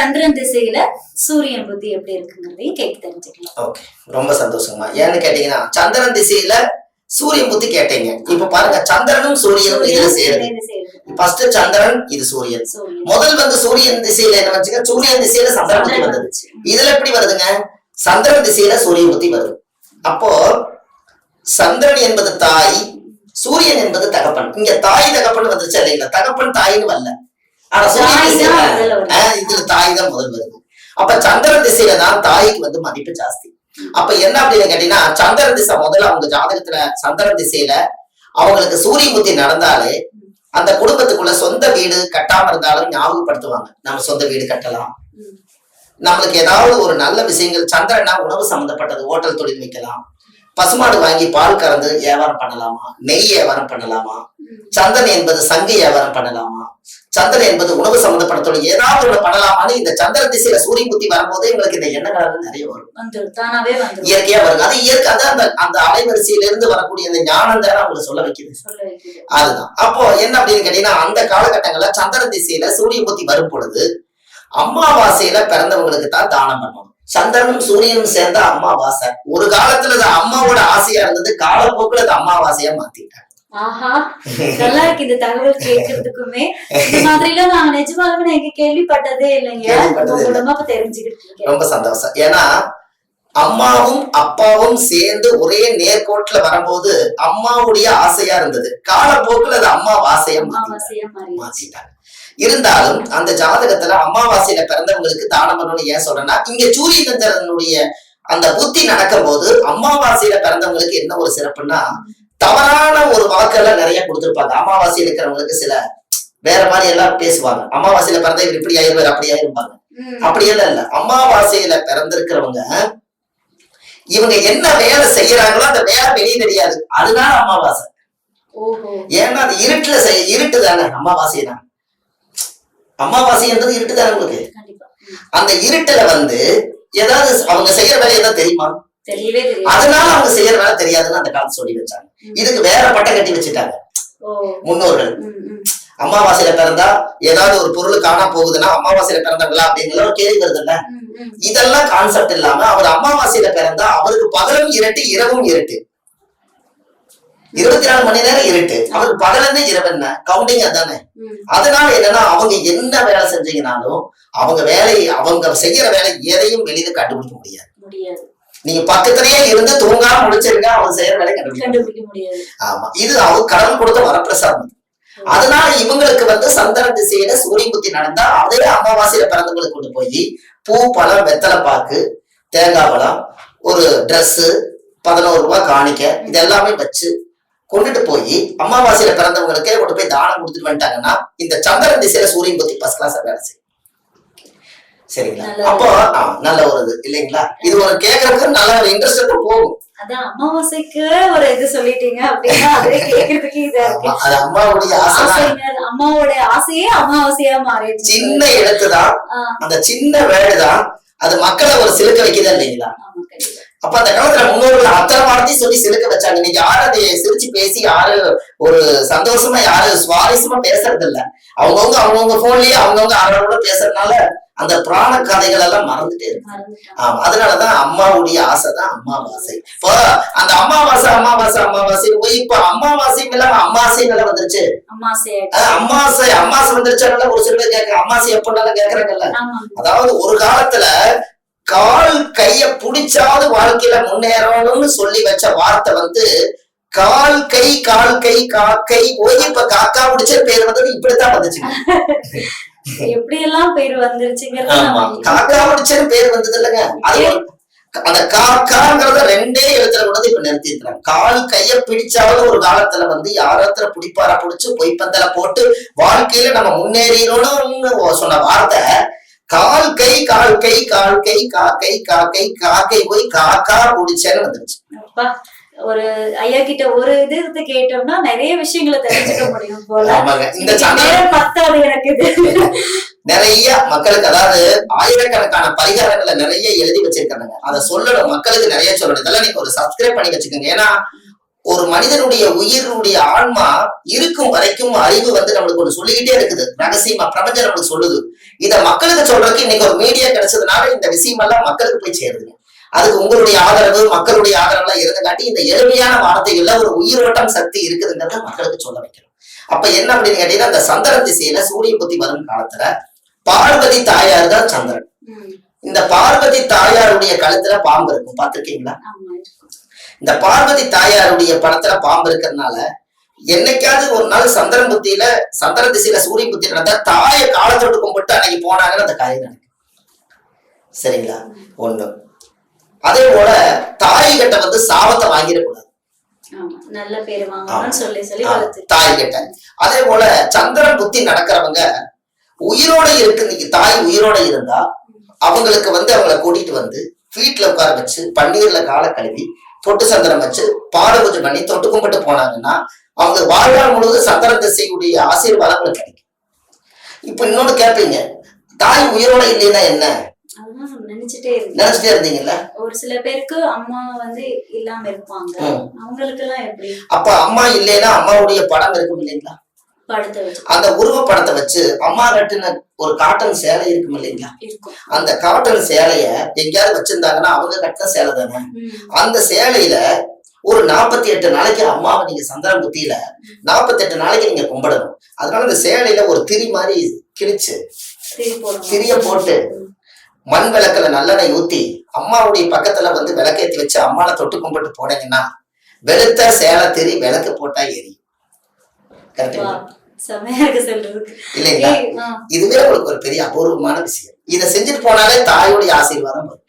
சந்திரன் திசையில சூரியன் புத்தி எப்படி இருக்குங்கிறதையும் கேட்டு தெரிஞ்சுக்கலாம். ஓகே ரொம்ப சந்தோஷமா ஏன்னு கேட்டீங்கன்னா சந்திரன் திசையில சூரியன் புத்தி கேட்டீங்க. இப்ப பாருங்க சந்திரனும் சூரியனும் இதுல சேருது. ஃபர்ஸ்ட் சந்திரன் இது சூரியன். முதல் வந்து சூரியன் திசையில என்ன வச்சுங்க சூரியன் திசையில சந்திரன் புத்தி வந்தது. வந்துச்சு. இதுல எப்படி வருதுங்க? சந்திரன் திசையில சூரியன் புத்தி வருது. அப்போ சந்திரன் என்பது தாய் சூரியன் என்பது தகப்பன். இங்க தாய் தகப்பன் வந்துருச்சு இல்லைங்களா? தகப்பன் தாயின்னு வரல. ஆனா தாய் தான் இதுல தாய் முதல் வருது அப்ப சந்திரன் திசையில தான் தாய்க்கு வந்து மதிப்பு ஜாஸ்தி. அப்ப என்ன அப்படின்னு கேட்டீங்கன்னா சந்திரன் திசை முதல்ல அவங்க ஜாதகத்துல சந்திரன் திசையில அவங்களுக்கு சூரிய புத்தி நடந்தாலே அந்த குடும்பத்துக்குள்ள சொந்த வீடு கட்டாம இருந்தாலும் ஞாபகப்படுத்துவாங்க. நம்ம சொந்த வீடு கட்டலாம். நம்மளுக்கு ஏதாவது ஒரு நல்ல விஷயங்கள் சந்திரனா உணவு சம்பந்தப்பட்டது ஹோட்டல் தொழில் வைக்கலாம். பசுமாடு வாங்கி பால் கறந்து வியாபாரம் பண்ணலாமா? நெய் வியாபாரம் பண்ணலாமா? சந்தனம் என்பது சங்கு வியாபாரம் பண்ணலாமா? சந்திரன் என்பது உணவு சம்பந்தப்பட்ட தொழில் ஏதாவது ஒண்ணு பண்ணலாமான்னு இந்த சந்திர திசையில சூரிய புத்தி வரும்போது எங்களுக்கு இந்த எண்ணங்கள் நிறைய வரும். இயற்கையா வருது அது இயற்கை அதான் அந்த அந்த அலைவரிசையில இருந்து வரக்கூடிய அந்த ஞானம் தான் அவங்களை சொல்ல வைக்குது. அதுதான். அப்போ என்ன அப்படின்னு கேட்டீங்கன்னா அந்த காலகட்டங்கள்ல சந்திர திசையில சூரிய புத்தி வரும் பொழுது அமாவாசையில பிறந்தவங்களுக்கு தான் தானம் பண்ணணும் சந்திரனும் சூரியனும் சேர்ந்த அமாவாசை ஒரு காலத்துல அது அம்மாவோட ஆசையா இருந்தது காலப்போக்குல அது அமாவாசையா மாத்திட்டாங்க. ஆஹா நல்லா இருக்கு இந்த தகவல் கேட்கறதுக்குமே. இந்த மாதிரி எல்லாம் நான் நிஜமாலுமே எங்க கேள்விப்பட்டதே இல்லைங்க. மூலமா தெரிஞ்சுக்கிட்டு ரொம்ப சந்தோஷம். ஏன்னா அம்மாவும் அப்பாவும் சேர்ந்து ஒரே நேர்கோட்டுல வரும்போது அம்மாவுடைய ஆசையா இருந்தது. காலப்போக்குல அது அம்மா ஆசையா மாத்திட்டாங்க. இருந்தாலும் அந்த ஜாதகத்துல அமாவாசையில பிறந்தவங்களுக்கு தானம் பண்ணணும்னு ஏன் சொல்றேன்னா இங்க சூரிய சந்திரனுடைய அந்த புத்தி நடக்கும் போது அமாவாசையில பிறந்தவங்களுக்கு என்ன ஒரு சிறப்புன்னா தவறான ஒரு வாக்கெல்லாம் நிறைய கொடுத்திருப்பாங்க. அமாவாசையில இருக்கிறவங்களுக்கு சில வேற மாதிரி எல்லாம் பேசுவாங்க. அமாவாசையில பிறந்த இவர் இப்படி ஆயிருவார் அப்படி ஆயிருப்பாங்க. அப்படியெல்லாம் இல்ல. அமாவாசையில பிறந்திருக்கிறவங்க இவங்க என்ன வேலை செய்யறாங்களோ அந்த வேலை வெளியே தெரியாது. அதனால அமாவாசை. ஏன்னா அது இருட்டுல செய்ய இருட்டு தானே அமாவாசைனா. அமாவாசை என்றது இருட்டு தானே உங்களுக்கு. அந்த இருட்டுல வந்து ஏதாவது அவங்க செய்யற வேலை ஏதாவது தெரியுமா? அதனால அவங்க செய்யற வேலை தெரியாதுன்னு அந்த காலத்து சொல்லி வச்சாங்க. இதுக்கு வேற பட்டம் கட்டி வச்சுட்டாங்க. முன்னோர்கள். அமாவாசையில பிறந்தா ஏதாவது ஒரு பொருள் காணா போகுதுன்னா அமாவாசையில பிறந்தவங்களா அப்படிங்கிற ஒரு கேள்வி வருதுல்ல. இதெல்லாம் கான்செப்ட் இல்லாம அவர் அமாவாசையில பிறந்தா அவருக்கு பகலும் இருட்டு இரவும் இருட்டு. இருபத்தி நாலு மணி நேரம் இருட்டு. அவருக்கு பகல் என்ன இரவு என்ன? கவுண்டிங் அதானே. அதனால என்னன்னா அவங்க என்ன வேலை செஞ்சீங்கனாலும் அவங்க வேலையை அவங்க செய்யற வேலை எதையும் வெளியில கண்டுபிடிக்க முடியாது. நீங்க பக்கத்திலேயே இருந்து தூங்காம முடிச்சிருங்க அவங்க செய்யற வேலையை கண்டுபிடிக்க முடியாது. ஆமா. இது அவங்க கடவுள் கொடுத்த வரப்பிரசாதம். அதனால இவங்களுக்கு வந்து சந்திர திசையில சூரிய புத்தி நடந்தா அதே அமாவாசையில பிறந்தவங்களுக்கு கொண்டு போய் பூ பழம் வெத்தலை பாக்கு தேங்காய் பழம் ஒரு Dress பதினோரு ரூபாய் காணிக்க இது எல்லாமே வச்சு கொண்டுட்டு போய் அமாவாசையில பிறந்தவங்களுக்கே கொண்டு போய் தானம் கொடுத்துட்டு வந்துட்டாங்கன்னா இந்த சந்திரன் திசையில சூரியன் புத்தி ஃபர்ஸ்ட் கிளாஸ் வேலை செய்யும். சரிங்களா. அப்போ நல்ல ஒரு இது இல்லைங்களா? இது ஒரு கேட்கறதுக்கு நல்ல ஒரு இன்ட்ரெஸ்ட் போகும். அதான் அமாவாசைக்கு ஒரு இது சொல்லிட்டீங்க அப்படின்னா இதா இருக்கு. ஆமா, அது அம்மாவுடைய ஆசை ஆசையே அமாவாசையா மாறிடுச்சு. சின்ன இடத்துதான் ஆ, அந்த சின்ன வேலைதான் அது மக்களை ஒரு சிலுக்க வைக்குதா இல்லைங்களா? அப்ப அந்த காலத்துல முன்னோர்கள் அத்தனை வார்த்தையும் சொல்லி சிலுக்க வச்சாங்க. இன்னைக்கு யாரும் அதை சிரிச்சு பேசி யாரு ஒரு சந்தோஷமா யாரு சுவாரஸ்யமா பேசுறது இல்ல அவங்கவுங்க அவங்கவுங்க போன்லயே அவங்கவுங்க அவரோட பேசுறதுனால அந்த புராண கதைகள் எல்லாம் மறந்துட்டே இருக்கு. ஆமா அதனாலதான் அம்மாவுடைய ஆசை தான் அம்மாவாசை. இப்போ அந்த அமாவாசை அமாவாசை அமாவாசை போய் இப்ப அமாவாசை இல்லாம அம்மாசை நிலை வந்துருச்சு. அம்மாசை அம்மாசை வந்துருச்சால ஒரு சில பேர் கேட்க அம்மாசை எப்படினாலும் கேக்குறாங்கல்ல. அதாவது ஒரு காலத்துல கால் கைய புடிச்சாவது வாழ்க்கையில முன்னேறணும்னு சொல்லி வச்ச வார்த்தை வந்து கால் கை கால் கை காக்கை போய் இப்ப காக்கா பிடிச்ச பேர் வந்தது இப்படித்தான் வந்துச்சு எப்படி எல்லாம் பேர் நம்ம காக்கா பிடிச்சன்னு பேர் வந்தது இல்லைங்க அது அந்த காக்காங்கிறத ரெண்டே எழுத்துல கூட இப்ப நிறுத்தி இருக்கிறாங்க கால் கைய பிடிச்சாவது ஒரு காலத்துல வந்து யாரத்துல பிடிப்பாரா பிடிச்சு பொய்ப்பந்தல போட்டு வாழ்க்கையில நம்ம முன்னேறிடணும்னு சொன்ன வார்த்தை கால் கை கால் கை கால் கை காக்கை காக்கை காக்கை போய் காக்கா பிடிச்சேன்னு வந்துருச்சு. ஒரு ஐயா கிட்ட ஒரு இது இது கேட்டோம்னா நிறைய விஷயங்களை தெரிஞ்சுக்க முடியும் போல. இந்த பத்தாது எனக்கு. நிறைய மக்களுக்கு அதாவது ஆயிரக்கணக்கான பரிகாரங்களை நிறைய எழுதி வச்சிருக்காங்க. அதை சொல்லணும். மக்களுக்கு நிறைய சொல்லணும். இதெல்லாம் நீங்க ஒரு சப்ஸ்கிரைப் பண்ணி வச்சுக்கோங்க. ஏன்னா ஒரு மனிதனுடைய உயிருடைய ஆன்மா இருக்கும் வரைக்கும் அறிவு வந்து நம்மளுக்கு ஒண்ணு சொல்லிக்கிட்டே இருக்குது. ரகசியமா பிரபஞ்சம் நம்மளுக்கு சொல்லுது. இத மக்களுக்கு சொல்றதுக்கு இன்னைக்கு ஒரு மீடியா கிடைச்சதுனால இந்த விஷயம் எல்லாம் மக்களுக்கு போய் சேருதுங்க. அதுக்கு உங்களுடைய ஆதரவு மக்களுடைய ஆதரவு எல்லாம் இருந்தங்காட்டி இந்த எளிமையான வார்த்தைகள்ல ஒரு உயிரோட்டம் சக்தி இருக்குதுங்கிறத மக்களுக்கு சொல்ல வைக்கணும் அப்ப என்ன அப்படின்னு கேட்டீங்கன்னா இந்த சந்திரன் திசையில சூரிய புத்தி வரும் காலத்துல பார்வதி தாயார் தான் சந்திரன். இந்த பார்வதி தாயாருடைய கழுத்துல பாம்பு இருக்கும். இருக்கும் இந்த பார்வதி தாயாருடைய படத்துல பாம்பு இருக்கிறதுனால என்னைக்காவது ஒரு நாள் சந்திரன் புத்தியில சந்திரன் திசையில சூரிய புத்தி நடந்தா தாயை காலத்தொட்டு கும்பிட்டு அன்னைக்கு போனாங்கன்னு அந்த காரியம் நடக்கும் சரிங்களா? ஒண்ணு. அதே போல தாய் கிட்ட வந்து சாபத்தை வாங்கிடக்கூடாது தாய் கிட்ட அதே போல சந்திரன் புத்தி நடக்கிறவங்க உயிரோட இருக்கு தாய் உயிரோட இருந்தா அவங்களுக்கு வந்து அவங்கள கூட்டிட்டு வந்து வீட்டுல உட்கார வச்சு பன்னீர்ல காலை கழுவி தொட்டு சந்திரன் வச்சு பாட பூஜை பண்ணி தொட்டு கும்பிட்டு போனாங்கன்னா அவங்க வாழ்நாள் முழுவதும் சந்திரன் திசையுடைய ஆசீர்வாதங்கள் கிடைக்கும். இப்ப இன்னொன்னு கேட்பீங்க தாய் உயிரோட இல்லைன்னா என்ன? நினைச்சிட்டே இருந்தீங்கல்ல? ஒரு சில பேருக்கு அம்மா வந்து இல்லாம இருப்பாங்க. அவங்களுக்கு எல்லாம் எப்படி? அப்ப அம்மா இல்லைன்னா அம்மாவுடைய படம் இருக்கும் இல்லைங்களா? அந்த உருவப்படத்தை வச்சு அம்மா கட்டுன ஒரு காட்டன் சேலை இருக்கும் இல்லைங்களா? அந்த காட்டன் சேலைய எங்கேயாவது வச்சிருந்தாங்கன்னா அவங்க கட்டின சேலை தானே. அந்த சேலையில ஒரு நாற்பத்தி எட்டு நாளைக்கு அம்மாவை நீங்க சந்திரன் புத்தியில நாற்பத்தி எட்டு நாளைக்கு நீங்க கும்பிடணும். அதனால அந்த சேலையில ஒரு திரி மாதிரி கிழிச்சு. திரிய போட்டு மண் விளக்குல நல்லெண்ணெய் ஊத்தி அம்மாவுடைய பக்கத்துல வந்து விளக்கேத்தி வச்சு அம்மாவை தொட்டு கும்பிட்டு போனீங்கன்னா வெளுத்த சேலை திரி விளக்கு போட்டா எரியும். கரெக்டுங்களா செமையா இருக்கு சொல்றதுக்கு இல்லைங்களா? இதுவே உங்களுக்கு ஒரு பெரிய அபூர்வமான விஷயம். இதை செஞ்சுட்டு போனாலே தாயோடைய ஆசீர்வாதம் வரும்.